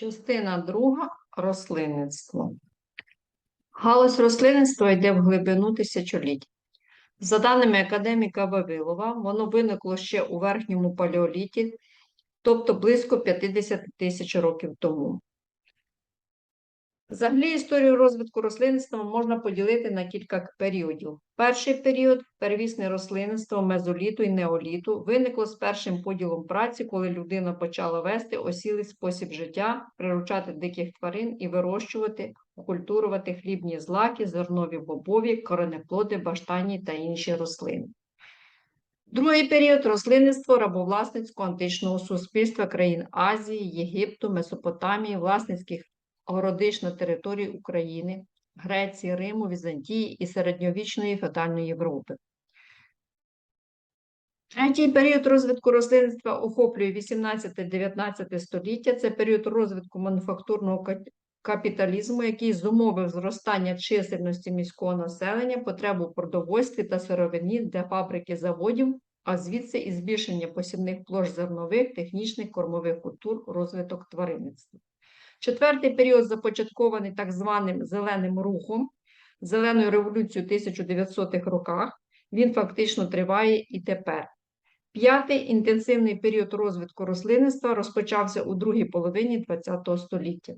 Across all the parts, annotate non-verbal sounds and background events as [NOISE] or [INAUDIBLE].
Частина друга рослинництво. Галузь рослинництва йде в глибину тисячоліть. За даними академіка Вавилова, воно виникло ще у верхньому палеоліті, тобто близько 50 тисяч років тому. Взагалі історію розвитку рослинництва можна поділити на кілька періодів. Перший період первісне рослинництво мезоліту і неоліту виникло з першим поділом праці, коли людина почала вести осілий спосіб життя, приручати диких тварин і вирощувати, окультурувати хлібні злаки, зернові бобові, коренеплоди, баштані та інші рослини. Другий період рослинництво рабовласницького античного суспільства країн Азії, Єгипту, Месопотамії, власницьких городищ на території України, Греції, Риму, Візантії і середньовічної феодальної Європи. Третій період розвитку рослинництва охоплює 18-19 століття. Це період розвитку мануфактурного капіталізму, який зумовив зростання чисельності міського населення, потребу в продовольстві та сировині для фабрики заводів, а звідси і збільшення посівних площ зернових, технічних кормових культур, розвиток тваринництва. Четвертий період започаткований так званим зеленим рухом, зеленою революцією 1900-х роках. Він фактично триває і тепер. П'ятий інтенсивний період розвитку рослинництва розпочався у другій половині ХХ століття.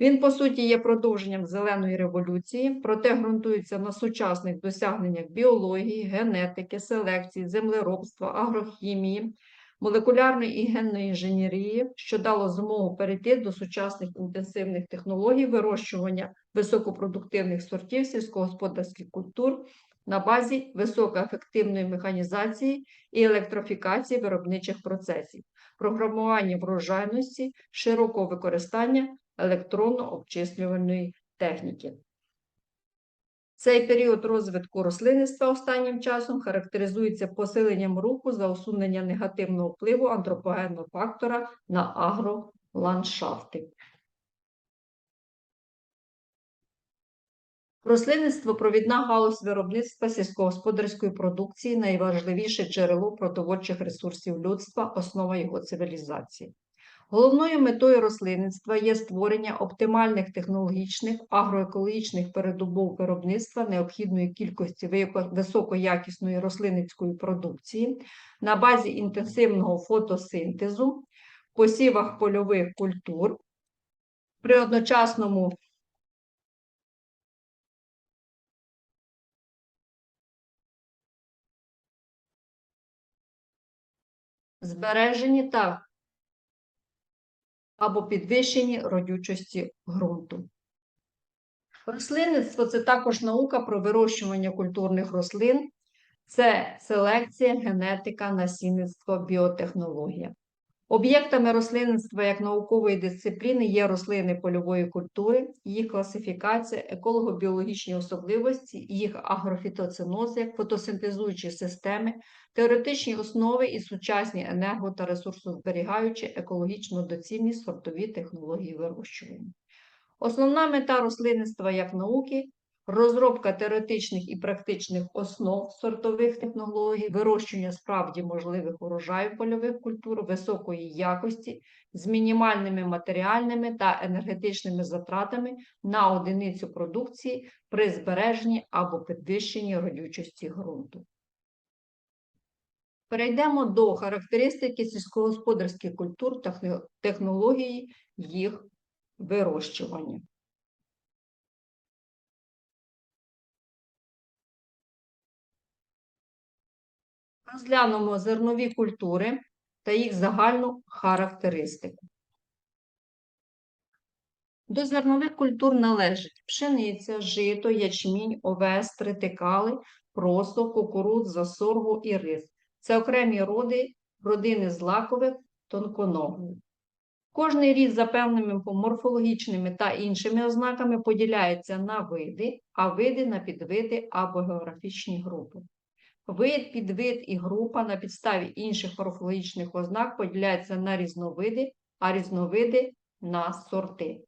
Він, по суті, є продовженням зеленої революції, проте ґрунтується на сучасних досягненнях біології, генетики, селекції, землеробства, агрохімії, молекулярної і генної інженерії, що дало змогу перейти до сучасних інтенсивних технологій вирощування високопродуктивних сортів сільськогосподарських культур на базі високоефективної механізації і електрофікації виробничих процесів, програмування врожайності, широкого використання електронно-обчислювальної техніки. Цей період розвитку рослинництва останнім часом характеризується посиленням руху за усунення негативного впливу антропогенного фактора на агроландшафти. Рослинництво – провідна галузь виробництва сільськогосподарської продукції, найважливіше джерело продовольчих ресурсів людства, основа його цивілізації. Головною метою рослинництва є створення оптимальних технологічних агроекологічних передумов виробництва необхідної кількості високоякісної рослинницької продукції на базі інтенсивного фотосинтезу, посівах польових культур, при одночасному збереженні та або підвищенні родючості ґрунту. Рослинництво це також наука про вирощування культурних рослин, це селекція, генетика, насінництво, біотехнологія. Об'єктами рослинництва як наукової дисципліни є рослини польової культури, їх класифікація, еколого-біологічні особливості, їх агрофітоцинози, як фотосинтезуючі системи, теоретичні основи і сучасні енерго- та ресурсозберігаючі екологічно доцільні сортові технології вирощування. Основна мета рослинництва як науки розробка теоретичних і практичних основ сортових технологій, вирощування справді можливих урожаю польових культур високої якості з мінімальними матеріальними та енергетичними затратами на одиницю продукції при збереженні або підвищенні родючості ґрунту. Перейдемо до характеристики сільськогосподарських культур та технології їх вирощування. Розглянемо зернові культури та їх загальну характеристику. До зернових культур належать пшениця, жито, ячмінь, овес, тритикали, просо, кукурудза, сорго і рис. Це окремі роди родини злакових тонконогих. Кожний рід за певними морфологічними та іншими ознаками поділяється на види, а види на підвиди або географічні групи. Вид, підвид і група на підставі інших морфологічних ознак поділяються на різновиди, а різновиди на сорти.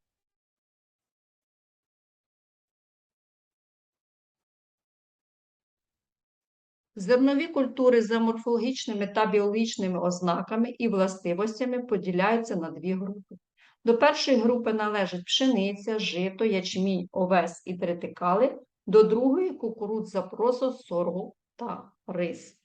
Зернові культури за морфологічними та біологічними ознаками і властивостями поділяються на дві групи. До першої групи належать пшениця, жито, ячмінь, овес і тритикали, до другої кукурудза, просо, соргу та рис.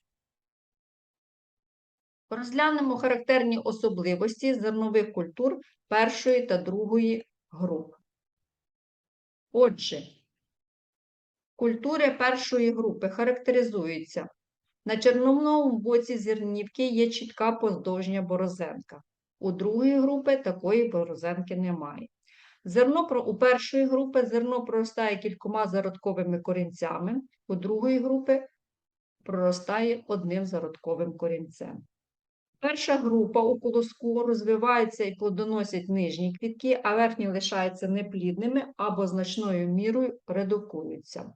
Розглянемо характерні особливості зернових культур першої та другої груп. Отже, культури першої групи характеризуються. На черновному боці зернівки є чітка поздовжня борозенка. У другої групи такої борозенки немає. Зерно у першої групи зерно проростає кількома зародковими корінцями, у другої групи проростає одним зародковим корінцем. Перша група у колоску розвивається і плодоносять нижні квітки, а верхні лишаються неплідними або значною мірою редукуються.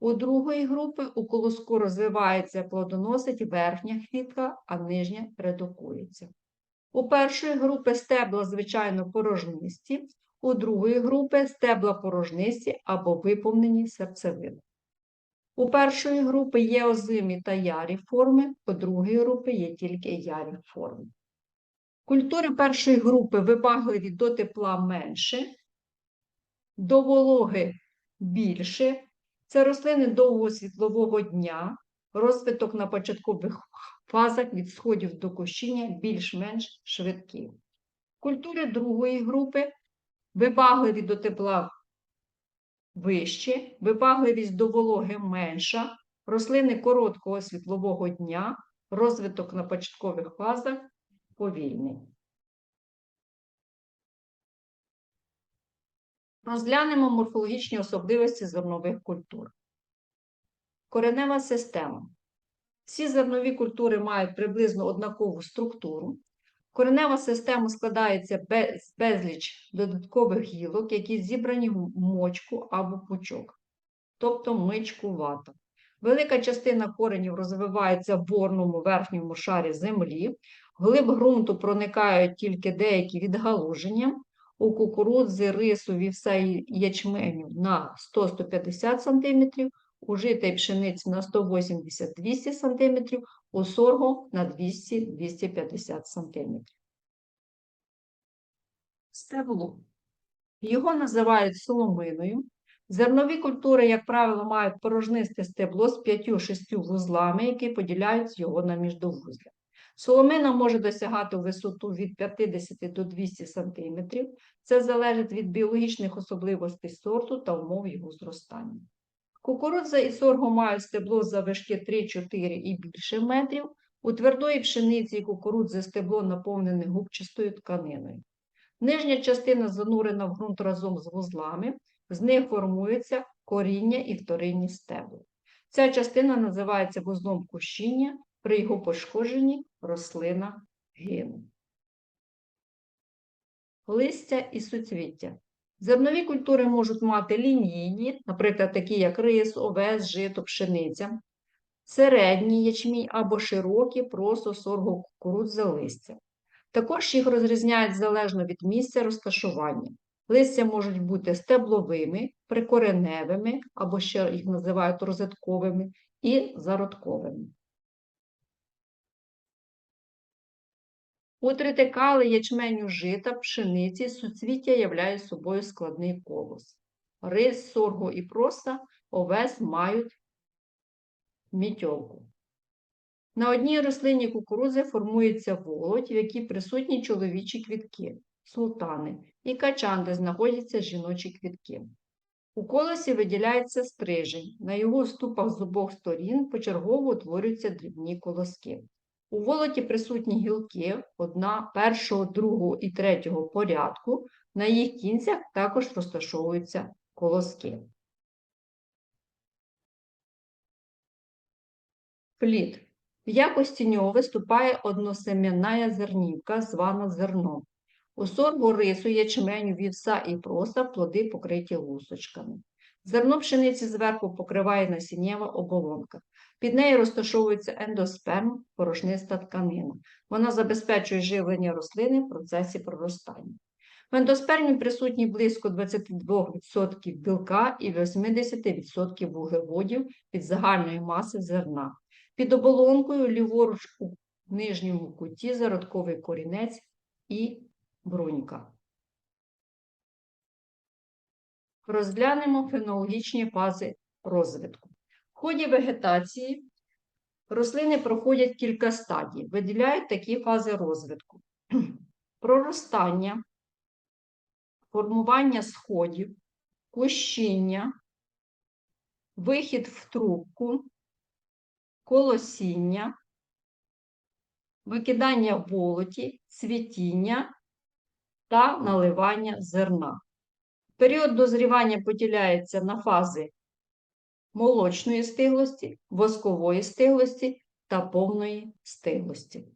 У другої групи у колоску розвивається плодоносить верхня квітка, а нижня редукується. У першої групи стебла, звичайно, порожнисті, у другої групи стебла порожнисті або виповнені серцевини. У першої групи є озимі та ярі форми, у другої групи є тільки ярі форми. Культури першої групи вибагливі до тепла менше, до вологи більше. Це рослини довгого світлового дня, розвиток на початкових фазах від сходів до кущіння більш-менш швидкі. Культури другої групи вибагливі до тепла вище, вибагливість до вологи менша, рослини короткого світлового дня, розвиток на початкових фазах повільний. Розглянемо морфологічні особливості зернових культур. Коренева система. Всі зернові культури мають приблизно однакову структуру. Коренева система складається без- безліч додаткових гілок, які зібрані в мочку або пучок, тобто мичкувато. Велика частина коренів розвивається в борному верхньому шарі землі, глиб ґрунту проникають тільки деякі відгалуження. У кукурудзи, рису, вівса і ячменю на 100-150 см, у жита і пшениці на 180-200 см, у сорго на 200-250 см. Стебло. Його називають соломиною. Зернові культури, як правило, мають порожнисте стебло з 5-6 вузлами, які поділяють його на міждовузля. Соломина може досягати висоту від 50 до 200 см. Це залежить від біологічних особливостей сорту та умов його зростання. Кукурудза і сорго мають стебло завишки 3-4 і більше метрів. У твердої пшениці і кукурудзи стебло наповнене губчастою тканиною. Нижня частина занурена в ґрунт разом з вузлами, з них формується коріння і вторинні стебла. Ця частина називається вузлом кущіння, при його пошкодженні рослина гине. Листя і суцвіття. Зернові культури можуть мати лінійні, наприклад, такі як рис, овес, жито, пшениця, середні ячмінь або широкі, просто сорго кукурудза листя. Також їх розрізняють залежно від місця розташування. Листя можуть бути стебловими, прикореневими, або ще їх називають розетковими, і зародковими. У тритикали ячменю жита, пшениці, суцвіття являє собою складний колос. Рис, сорго і проса, овес мають мітьолку. На одній рослині кукурудзи формується волоть, в якій присутні чоловічі квітки, султани, і качан, де знаходяться жіночі квітки. У колосі виділяється стрижень. На його ступах з обох сторін почергово утворюються дрібні колоски. У волоті присутні гілки одна, першого, другого і третього порядку. На їх кінцях також розташовуються колоски. Плід. В якості нього виступає односем'яна зернівка, звана зерном. У соргу рису, ячменю, вівса і проса плоди покриті лусочками. Зерно пшениці зверху покриває насіннєва оболонка. Під нею розташовується ендосперм, порошниста тканина. Вона забезпечує живлення рослини в процесі проростання. В ендоспермі присутні близько 22% білка і 80% вуглеводів від загальної маси зерна. Під оболонкою ліворуч у нижньому куті зародковий корінець і брунька. Розглянемо фенологічні фази розвитку. В ході вегетації рослини проходять кілька стадій, виділяють такі фази розвитку: [CLEARS THROAT] проростання, формування сходів, кущіння, вихід в трубку, колосіння, викидання болоті, цвітіння та наливання зерна. Період дозрівання поділяється на фази молочної стиглості, воскової стиглості та повної стиглості.